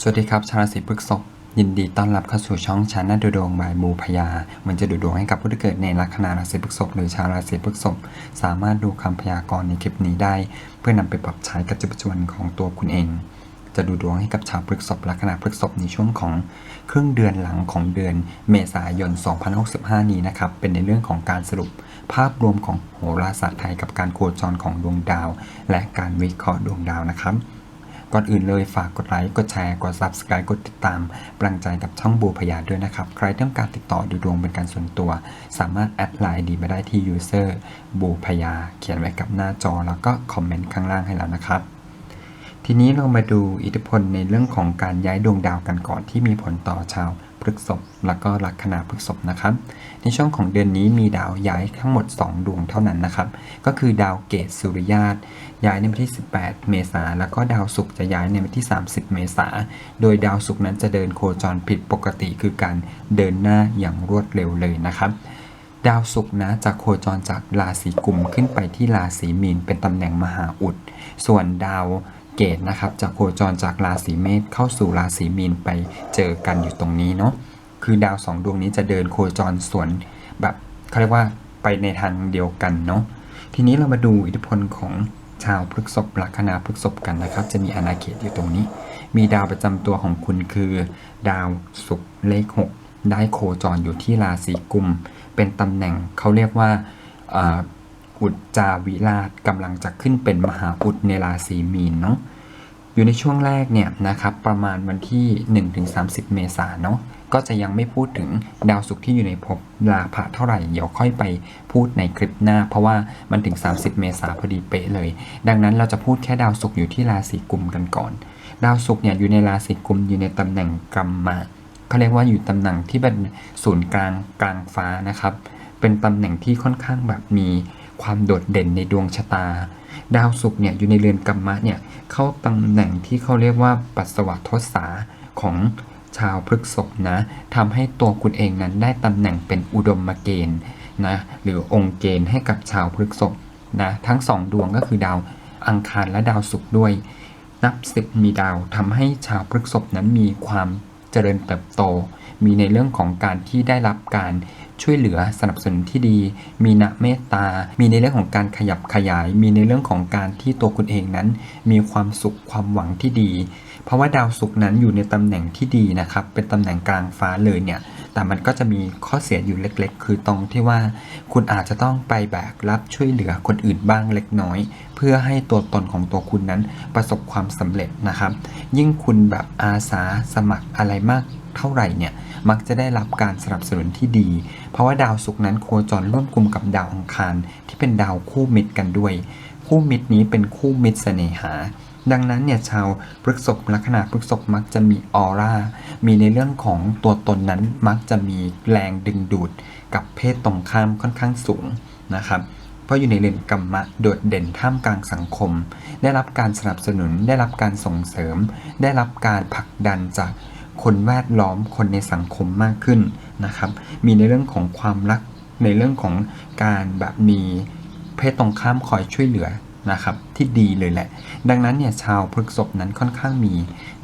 สวัสดีครับ ชาวราศีพฤษภยินดีต้อนรับเข้าสู่ช่องชาแนลดูดวงบายมูพยาเหมือนจะดูดวงให้กับผู้ที่เกิดในลัคนาราศีพฤษภหรือชาวราศีพฤษภสามารถดูคำพยากรณ์ในคลิปนี้ได้ เพื่อนำไปปรับใช้กับชีวิตประจำวันของตัวคุณเอง จะดูดวงให้กับชาวพฤษภลัคนาพฤษภในช่วงของครึ่งเดือนหลังของเดือนเมษายน 2065 นี้นะครับเป็นในเรื่องของการสรุปภาพรวมของโหราศาสตร์ไทยกับการโคจรของดวงดาว และการวิเคราะห์ดวงดาวนะครับ ก่อนอื่นเลยฝากกดไลค์กดแชร์กด Subscribe กดติดตามกำลังใจกับช่องบูพยาด้วยนะครับ ใครต้องการติดต่อดูดวงเป็นการส่วนตัว สามารถแอดไลน์ดีมาได้ที่ user บูพยา เขียนไว้กับหน้าจอ แล้วก็คอมเมนต์ข้างล่างให้แล้วนะครับ ทีนี้เรามาดูอิทธิพลในเรื่องของการย้ายดวงดาวกันก่อนที่มีผลต่อชาวพฤกษภแล้วก็ลัคนาพฤกษภนะครับ ในช่วงของเดือนนี้มีดาวย้ายทั้งหมด 2 ดวงเท่านั้นนะครับ ก็คือดาวเกตสุริยาตย้ายในวันที่ 18 เมษาแล้วก็ดาวศุกร์จะย้ายในวันที่ 30 เมษาโดยดาวศุกร์นั้นจะเดินโคจรผิดปกติคือการเดินหน้าอย่างรวดเร็วเลยนะครับดาวศุกร์นะจะโคจรจากราศีกุมขึ้นไปที่ราศีมีนเป็นตำแหน่งมหาอุด ส่วนดาว เกตนะครับจะโคจรจากราศีเมษเข้าสู่ราศีมีนไปเจอกันอยู่ตรงนี้เนาะคือดาวสองดวงนี้จะเดินโคจรสวนแบบเขาเรียกว่าไปในทางเดียวกันเนาะทีนี้เรามาดูอิทธิพลของชาวพฤษภลัคนาพฤษภกันนะครับ จะมีอาณาเขตอยู่ตรงนี้ มีดาวประจำตัวของคุณคือ ดาวศุกร์เลข 6 ได้โคจรอยู่ที่ราศีกุม เป็นตำแหน่งเขาเรียกว่า อุจจาวิราชกำลังจะขึ้นเป็นมหาอุดในราศีมีนเนาะอยู่ในช่วงแรกเนี่ยนะครับประมาณวันที่ 1-30 เมษายนเนาะก็จะยังไม่พูดถึงดาวศุกร์ที่อยู่ในภพลาภะเท่าไหร่ เดี๋ยวค่อยไปพูดในคลิปหน้า เพราะว่ามันถึง 30 เมษายนพอดีเป๊ะเลย ดังนั้นเราจะพูดแค่ดาวศุกร์อยู่ที่ราศีกุมกันก่อน ดาวศุกร์เนี่ยอยู่ในราศีกุมอยู่ในตำแหน่งกรรมะเขาเรียกว่าอยู่ตำแหน่งที่เป็นศูนย์กลางกลางฟ้านะครับ เป็นตำแหน่งที่ค่อนข้างแบบมี ความโดดเด่นในดวงชะตา ดาวศุกร์เนี่ยอยู่ในเรือนกรรมะเนี่ยเข้าตำแหน่งที่เขาเรียกว่าปัสสาวะทศาของชาวพฤกษภนะทำให้ตัวคุณเองนั้นได้ตำแหน่งเป็นอุดมเกณฑ์นะหรือองค์เกณฑ์ให้กับชาวพฤกษภนะทั้งสองดวงก็คือดาวอังคารและดาวศุกร์ด้วย นับสิบมีดาวทำให้ชาวพฤกษภนั้นมีความเจริญเติบโต มีในเรื่องของการที่ได้รับการ ช่วยเหลือสนับสนุนที่ดี มีนะเมตตา มีในเรื่องของการขยับขยาย มีในเรื่องของการที่ตัวคุณเองนั้น มีความสุขความหวังที่ดี เพราะว่าดาวศุกร์นั้นอยู่ในตำแหน่งที่ดีนะครับ เป็นตำแหน่งกลางฟ้าเลยเนี่ย แต่มันก็จะมีข้อเสียอยู่เล็กๆ คือตรงที่ว่าคุณอาจจะต้องไปแบกรับช่วยเหลือคนอื่นบ้างเล็กน้อย เพื่อให้ตัวตนของตัวคุณนั้นประสบความสำเร็จนะครับ ยิ่งคุณแบบอาสาสมัครอะไรมาก เท่าไหร่เนี่ยมักจะได้รับการสนับสนุนที่ดี เพราะว่าดาวศุกร์นั้นโคจรร่วมกลุ่มกับดาวอังคาร ที่เป็นดาวคู่มิตรกันด้วย คู่มิตรนี้เป็นคู่มิตรเสน่หา ดังนั้นเนี่ยชาวพฤษภลัคนาพฤษภมักจะมีออร่ามีในเรื่องของตัวตนนั้นมักจะมีแรงดึงดูด กับเพศตรงข้ามค่อนข้างสูงนะครับเพราะอยู่ในเรือนกรรมะโดดเด่นท่ามกลางสังคม ได้รับการสนับสนุน ได้รับการส่งเสริม ได้รับการผลักดันจาก คนแวดล้อมคนในสังคมมากขึ้นนะครับ มีในเรื่องของความรักในเรื่องของการแบบมีเพศตรงข้ามคอยช่วยเหลือนะครับที่ดีเลยแหละ ดังนั้นเนี่ยชาวพฤกษบนั้นค่อนข้างมี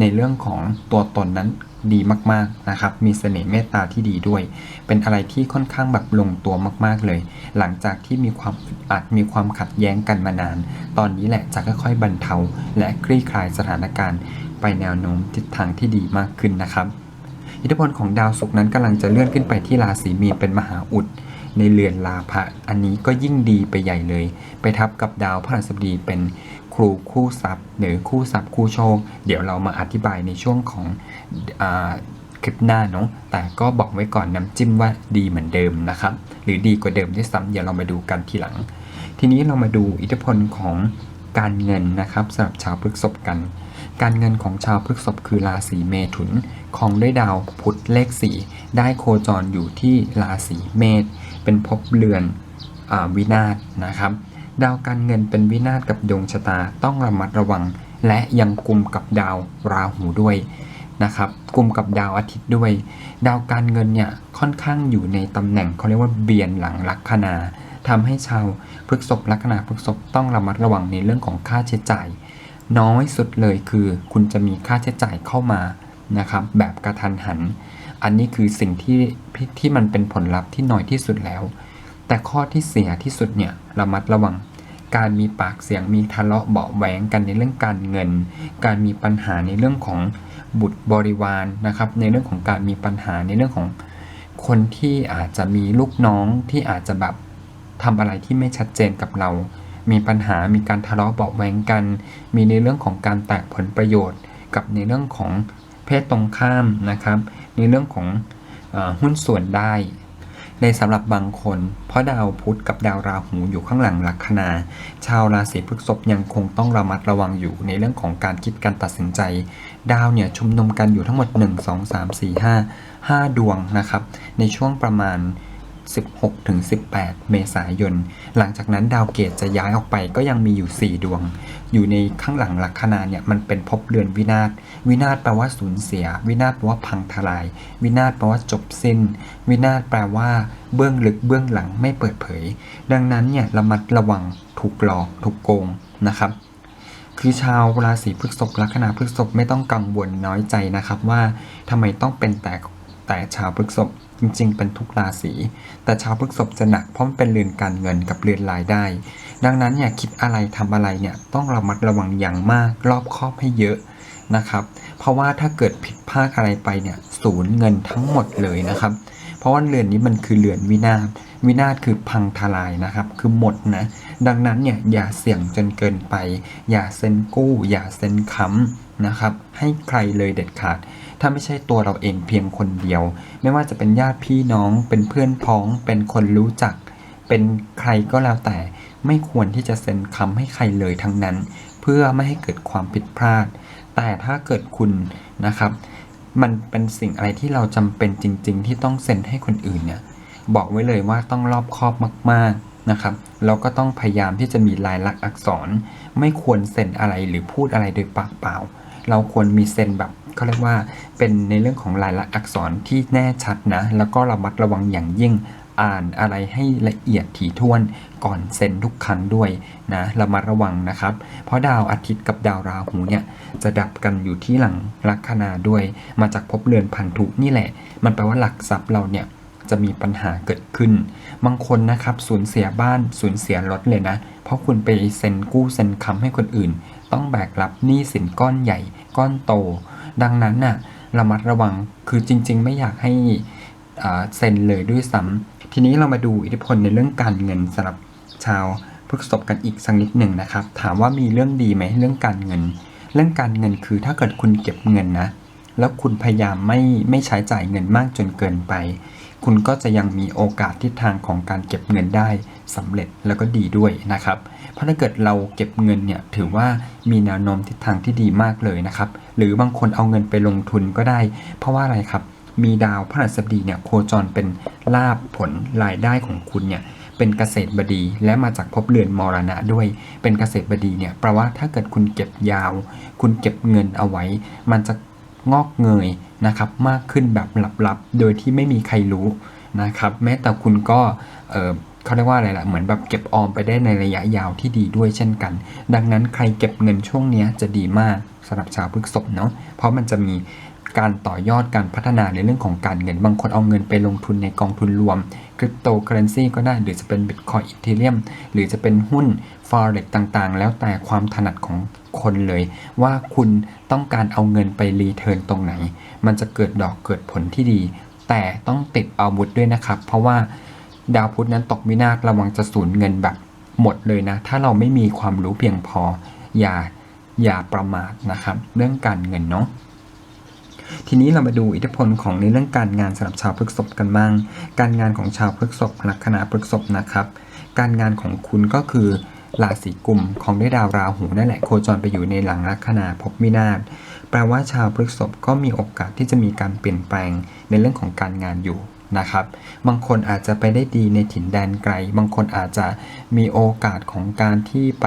ในเรื่องของตัวตนนั้น ดีมากๆนะครับ มีเสน่ห์เมตตาที่ดีด้วย เป็นอะไรที่ค่อนข้างแบบลงตัวมากๆเลย หลังจากที่มีความอัดมีความขัดแย้งกันมานาน ตอนนี้แหละจะค่อยๆบรรเทา และคลี่คลายสถานการณ์ ไปแนวโน้มทิศทางที่ดีมากขึ้นนะครับ อิทธิพลของดาวศุกร์นั้นกำลังจะเลื่อนขึ้นไปที่ราศีมีนเป็นมหาอุดในเรือนลาภะอันนี้ก็ยิ่งดีไปใหญ่เลย ไปทับกับดาวพฤหัสบดีเป็น ครูคู่ทรัพย์หรือคู่ทรัพย์คู่โชค เดี๋ยวเรามาอธิบายในช่วงของอคลิปหน้าเนาะแต่ก็บอกไว้ก่อนน้ำจิ้มว่าดีเหมือนเดิมนะครับ หรือดีกว่าเดิมด้วยซ้ำเดี๋ยวเรามาดูกันทีหลัง ทีนี้เรามาดูอิทธิพลของการเงินนะครับสำหรับชาวพฤกษภกัน การเงินของชาวพฤกษภคือราศีเมถุนของด้วยดาวพุธเลข4ได้โคจรอยู่ที่ราศีเมษเป็นภพเรือนอวินาศนะครับ ดาวการเงินเป็นวินาศกับดวงชะตาต้องระมัดระวัง และยังกลุ่มกับดาวราหูด้วยนะครับกลุ่มกับดาวอาทิตย์ด้วย ดาวการเงินเนี่ยค่อนข้างอยู่ในตำแหน่งเขาเรียกว่าเบียนหลังลัคนาทำให้ชาวพฤกษภลัคนาพฤกษภต้องระมัดระวังในเรื่องของค่าใช้จ่าย น้อยสุดเลยคือ คุณจะมีค่าใช้จ่ายเข้ามานะครับแบบกระทันหัน อันนี้คือสิ่งที่ที่มันเป็นผลลัพธ์ที่น้อยที่สุดแล้ว แต่ข้อที่เสียที่สุดเนี่ยระมัดระวัง การมีปากเสียงมีทะเลาะเบาแหวงกันในเรื่องการเงิน การมีปัญหาในเรื่องของบุตรบริวารนะครับ ในเรื่องของการมีปัญหาในเรื่องของคนที่อาจจะมีลูกน้องที่อาจจะแบบทำอะไรที่ไม่ชัดเจนกับเรา มีปัญหา มีการทะเลาะเบาะแวงกัน มีในเรื่องของการแตกผลประโยชน์ กับในเรื่องของเพศตรงข้ามนะครับ ในเรื่องของอหุ้นส่วนได้ ในสำหรับบางคน เพราะดาวพุธกับดาวราหูอยู่ข้างหลังลัคนา ชาวราศีพฤษภยังคงต้องระมัดระวังอยู่ในเรื่องของการคิดการตัดสินใจ ดาวเนี่ยชุมนุมกันอยู่ทั้งหมด 1 2 3 4 5 5 ดวงนะครับ ในช่วงประมาณ 16ถึง18 เมษายน หลังจากนั้นดาวเกตจะย้ายออกไปก็ยังมีอยู่ 4 ดวง อยู่ในข้างหลังลัคนาเนี่ยมันเป็นภพเรือนวินาศ วินาศแปลว่าสูญเสีย วินาศแปลว่าพังทลาย วินาศแปลว่าจบสิ้น วินาศแปลว่า เบื้องลึกเบื้องหลังไม่เปิดเผย ดังนั้นเนี่ยระมัดระวังถูกหลอกถูกโกงนะครับคือชาวราศีพฤษภลัคนาพฤษภไม่ต้องกังวลน้อยใจนะครับว่าทำไมต้องเป็นแต่ แต่ชาวพฤกษภจริงๆ เป็นทุกราศีแต่ชาวพฤกษภจะหนักเพราะมันเป็นเรือนการเงินกับเรือนรายได้ ดังนั้นเนี่ยคิดอะไรทำอะไรเนี่ยต้องระมัดระวังอย่างมากรอบคอบให้เยอะนะครับ เพราะว่าถ้าเกิดผิดพลาดอะไรไปเนี่ยสูญเงินทั้งหมดเลยนะครับ เพราะว่าเรือนนี้มันคือเรือนวินาศวินาศคือพังทลายนะครับ คือหมดนะ ดังนั้นเนี่ยอย่าเสี่ยงจนเกินไป อย่าเซ็นกู้ อย่าเซ็นค้ำ นะครับ ให้ใครเลยเด็ดขาด ถ้าไม่ใช่ตัวเราเองเพียงคนเดียว ไม่ว่าจะเป็นญาติพี่น้อง เป็นเพื่อนพ้อง เป็นคนรู้จัก เป็นใครก็แล้วแต่ ไม่ควรที่จะเซ็นคำให้ใครเลยทั้งนั้น เพื่อไม่ให้เกิดความผิดพลาด แต่ถ้าเกิดคุณนะครับ มันเป็นสิ่งอะไรที่เราจำเป็นจริง ๆ ที่ต้องเซ็นให้คนอื่นเนี่ยบอกไว้เลยว่าต้องรอบคอบมาก ๆนะครับแล้วก็ต้องพยายามที่จะมีลายลักษณ์อักษร ไม่ควรเซ็นอะไรหรือพูดอะไรโดยปากเปล่า เราควรมีเซ็นแบบเขาเรียกว่าเป็นในเรื่องของลายลักษณ์อักษรที่แน่ชัดนะ แล้วก็ระมัดระวังอย่างยิ่งอ่านอะไรให้ละเอียดถี่ถ้วนก่อนเซ็นทุกครั้งด้วยนะระมัดระวังนะครับ เพราะดาวอาทิตย์กับดาวราหูเนี่ยจะดับกันอยู่ที่หลังลัคนาด้วย มาจากภพเรือนพันธุนี่แหละ มันแปลว่าหลักทรัพย์เราเนี่ยจะมีปัญหาเกิดขึ้น บางคนนะครับสูญเสียบ้านสูญเสียรถเลยนะ เพราะคุณไปเซ็นกู้เซ็นค้ำให้คนอื่น ต้องแบกรับหนี้สินก้อนใหญ่ก้อนโต ดังนั้นน่ะระมัดระวังคือจริง ๆ ไม่อยากให้เซ็นเลยด้วยซ้ำทีนี้เรามาดูอิทธิพลในเรื่องการเงินสำหรับชาวพฤษภกันอีกสักนิดหนึ่งนะครับ ถามว่ามีเรื่องดีไหมเรื่องการเงิน เรื่องการเงินคือถ้าเกิดคุณเก็บเงินนะ แล้วคุณพยายามไม่ไม่ใช้จ่ายเงินมากจนเกินไป คุณก็จะยังมีโอกาสทิศทางของการเก็บเงินได้สำเร็จแล้วก็ดีด้วยนะครับ เพราะถ้าเกิดเราเก็บเงินเนี่ยถือว่ามีแนวโน้มทิศทางที่ดีมากเลยนะครับ หรือบางคนเอาเงินไปลงทุนก็ได้ เพราะว่าอะไรครับ มีดาวพฤหัสบดีเนี่ยโคจรเป็นลาบผลรายได้ของคุณเนี่ยเป็นเกษตรบดีและมาจากภพเรือนมรณะด้วย เป็นเกษตรบดีเนี่ยแปลว่าถ้าเกิดคุณเก็บยาว คุณเก็บเงินเอาไว้ มันจะงอกเงย นะครับมากขึ้นแบบลับๆ โดยที่ไม่มีใครรู้นะครับแม้แต่คุณก็เออเขาเรียกว่าอะไรล่ะเหมือนแบบเก็บออมไปได้ในระยะยาวที่ดีด้วยเช่นกัน ดังนั้นใครเก็บเงินช่วงนี้จะดีมากสำหรับชาวพฤษภเนาะเพราะมันจะมีการต่อยอดการพัฒนาในเรื่องของการเงินบางคนเอาเงินไปลงทุนในกองทุนรวมคริปโตเคอเรนซีก็ได้หรือจะเป็นบิตคอยอีเทเรียมหรือจะเป็นหุ้น Forex ต่างๆ แล้วแต่ความถนัดของ คนเลย ว่าคุณต้องการเอาเงินไปรีเทิร์นตรงไหน มันจะเกิดดอกเกิดผลที่ดี แต่ต้องติดอาวุธด้วยนะครับ เพราะว่าดาวพุธนั้นตกวินาศระวังจะสูญเงินแบบหมดเลยนะ ถ้าเราไม่มีความรู้เพียงพอ อย่าอย่าประมาทนะครับ เรื่องการเงินเนาะทีนี้เรามาดูอิทธิพลของในเรื่องการงานสำหรับชาวพฤษภกันบ้าง การงานของชาวพฤษภลัคนาพฤษภนะครับ การงานของคุณก็คือ ราศีกุมของได้ดาวราหูนั่นแหละโคจรไปอยู่ในหลังลัคนาภพวินาศแปลว่าชาวพฤษภก็มีโอกาสที่จะมีการเปลี่ยนแปลงในเรื่องของการงานอยู่นะครับ บางคนอาจจะไปได้ดีในถิ่นแดนไกล บางคนอาจจะมีโอกาสของการที่ไป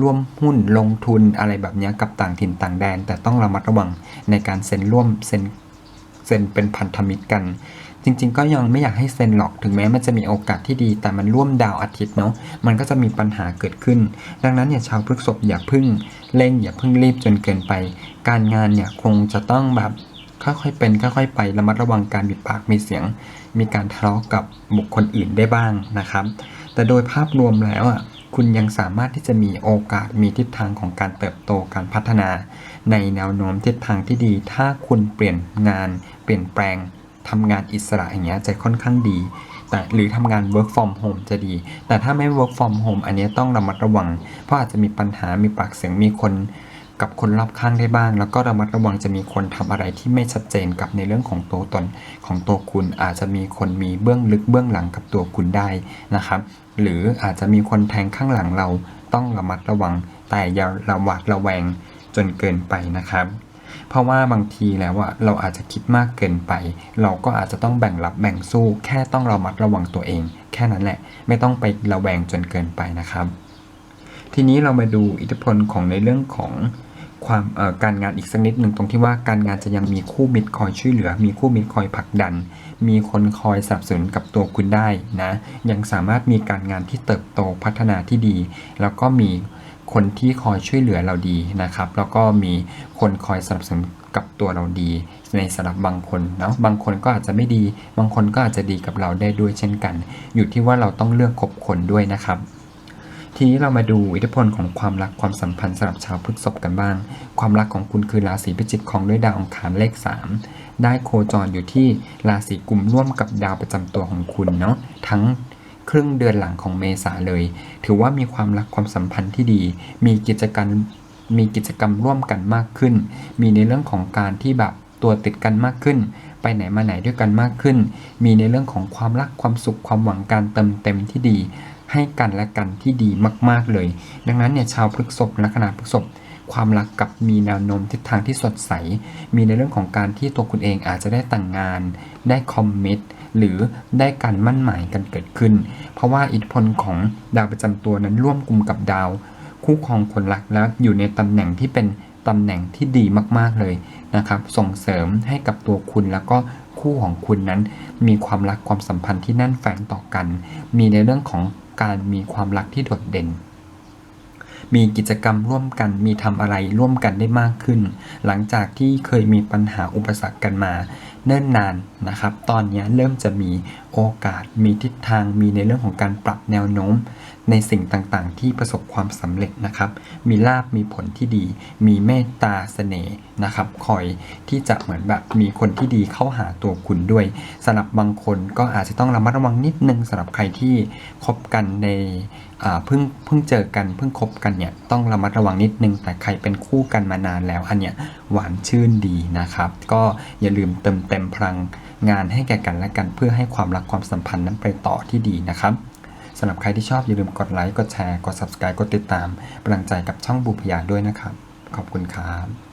ร่วมหุ้นลงทุนอะไรแบบนี้กับต่างถิ่นต่างแดน แต่ต้องระมัดระวังในการเซ็นร่วมเซ็นเซ็นเป็นพันธมิตรกัน จริง ๆ ก็ยังไม่อยากให้เซ็นหรอกถึงแม้มันจะมีโอกาสที่ดี แต่มันร่วมดาวอาทิตย์เนาะมันก็จะมีปัญหาเกิดขึ้น ดังนั้นเนี่ยชาวพฤกษภอย่าพึ่งเร่งอย่าพึ่งรีบจนเกินไป การงานเนี่ยคงจะต้องแบบค่อยๆเป็นค่อยๆไประมัดระวังการบิดปากมีเสียง มีการทะเลาะกับบุคคลอื่นได้บ้างนะครับ แต่โดยภาพรวมแล้วอะคุณยังสามารถที่จะมีโอกาสมีทิศทางของการเติบโตการพัฒนา ในแนวโน้มทิศทางที่ดี ถ้าคุณเปลี่ยนงาน เปลี่ยนแปลง ทำงานอิสระอย่างเงี้ยจะค่อนข้างดี แต่หรือทำงาน work from home จะดี แต่ถ้าไม่ work from home อันนี้ต้องระมัดระวัง เพราะอาจจะมีปัญหามีปากเสียงมีคนกับคนรอบข้างได้บ้าง แล้วก็ระมัดระวังจะมีคนทำอะไรที่ไม่ชัดเจนกับในเรื่องของตัวตนของตัวคุณ อาจจะมีคนมีเบื้องลึกเบื้องหลังกับตัวคุณได้นะครับ หรืออาจจะมีคนแทงข้างหลังเราต้องระมัดระวัง แต่อย่าระหวาดระแวงจนเกินไปนะครับ เพราะว่าบางทีแล้วอะเราอาจจะคิดมากเกินไป เราก็อาจจะต้องแบ่งรับแบ่งสู้ แค่ต้องระมัดระวังตัวเอง แค่นั้นแหละ ไม่ต้องไประแวงจนเกินไปนะครับ ทีนี้เรามาดูอิทธิพลของในเรื่องของความการงานอีกสักนิดหนึ่งตรงที่ว่าการงานจะยังมีคู่มิตรคอยช่วยเหลือ มีคู่มิตรคอยผลักดัน มีคนคอยสนับสนุนกับตัวคุณได้นะ ยังสามารถมีการงานที่เติบโตพัฒนาที่ดี แล้วก็มี คนที่คอยช่วยเหลือเราดีนะครับ แล้วก็มีคนคอยสนับสนุนกับตัวเราดี ในสำหรับบางคนเนาะบางคนก็อาจจะไม่ดี บางคนก็อาจจะดีกับเราได้ด้วยเช่นกัน อยู่ที่ว่าเราต้องเลือกคบคนด้วยนะครับทีนี้เรามาดูอิทธิพลของความรักความสัมพันธ์สำหรับชาวพฤษภกันบ้าง ความรักของคุณคือราศีพิจิกของด้วยดาวองคารเลข 3 ได้โคจรอยู่ที่ราศีกลุ่มร่วมกับดาวประจำตัวของคุณเนาะทั้ง ครึ่งเดือนหลังของเมษาเลย ถือว่ามีความรักความสัมพันธ์ที่ดี มีกิจกรรมมีกิจกรรมร่วมกันมากขึ้น มีในเรื่องของการที่แบบตัวติดกันมากขึ้น ไปไหนมาไหนด้วยกันมากขึ้น มีในเรื่องของความรักความสุขความหวังการเติมเต็มที่ดี ให้กันและกันที่ดีมาก ๆเลย ดังนั้นเนี่ยชาวพฤษภลัคนาพฤษภความรักกับมีแนวโน้มทิศทางที่สดใส มีในเรื่องของการที่ตัวคุณเองอาจจะได้แต่งงาน ได้คอมมิต หรือได้การมั่นหมายกันเกิดขึ้น เพราะว่าอิทธิพลของดาวประจำตัวนั้นร่วมกลุ่มกับดาว คู่ครองคนรักแล้วอยู่ในตำแหน่งที่เป็นตำแหน่งที่ดีมากๆเลยนะครับ ส่งเสริมให้กับตัวคุณแล้วก็คู่ของคุณนั้น มีความรักความสัมพันธ์ที่แน่นแฟ้งต่อกัน มีในเรื่องของการมีความรักที่โดดเด่นมีกิจกรรมร่วมกัน มีทำอะไรร่วมกันได้มากขึ้น หลังจากที่เคยมีปัญหาอุปสรรคกันมาเนิ่นนานนะครับ ตอนนี้เริ่มจะมีโอกาส มีทิศทาง มีในเรื่องของการปรับแนวโน้ม ในสิ่งต่างๆ ที่ประสบความสำเร็จนะครับ มีลาบมีผลที่ดี มีเมตตาเสน่ห์นะครับ คอยที่จะเหมือนแบบมีคนที่ดีเข้าหาตัวคุณด้วยสำหรับบางคนก็อาจจะต้องระมัดระวังนิดนึงสำหรับใครที่คบกันในเพิ่งเพิ่งเจอกันเพิ่งคบกันเนี่ยต้องระมัดระวังนิดนึงแต่ใครเป็นคู่กันมานานแล้วอันเนี้ยหวานชื่นดีนะครับ ก็อย่าลืมเติมเต็มพลังงานให้แก่กันและกัน เพื่อให้ความรักความสัมพันธ์นั้นไปต่อที่ดีนะครับสำหรับใครที่ชอบอย่าลืมกดไลค์กดแชร์กด subscribe กดติดตามเป็นกำลังใจกับช่องบุพยาด้วยนะครับ ขอบคุณครับ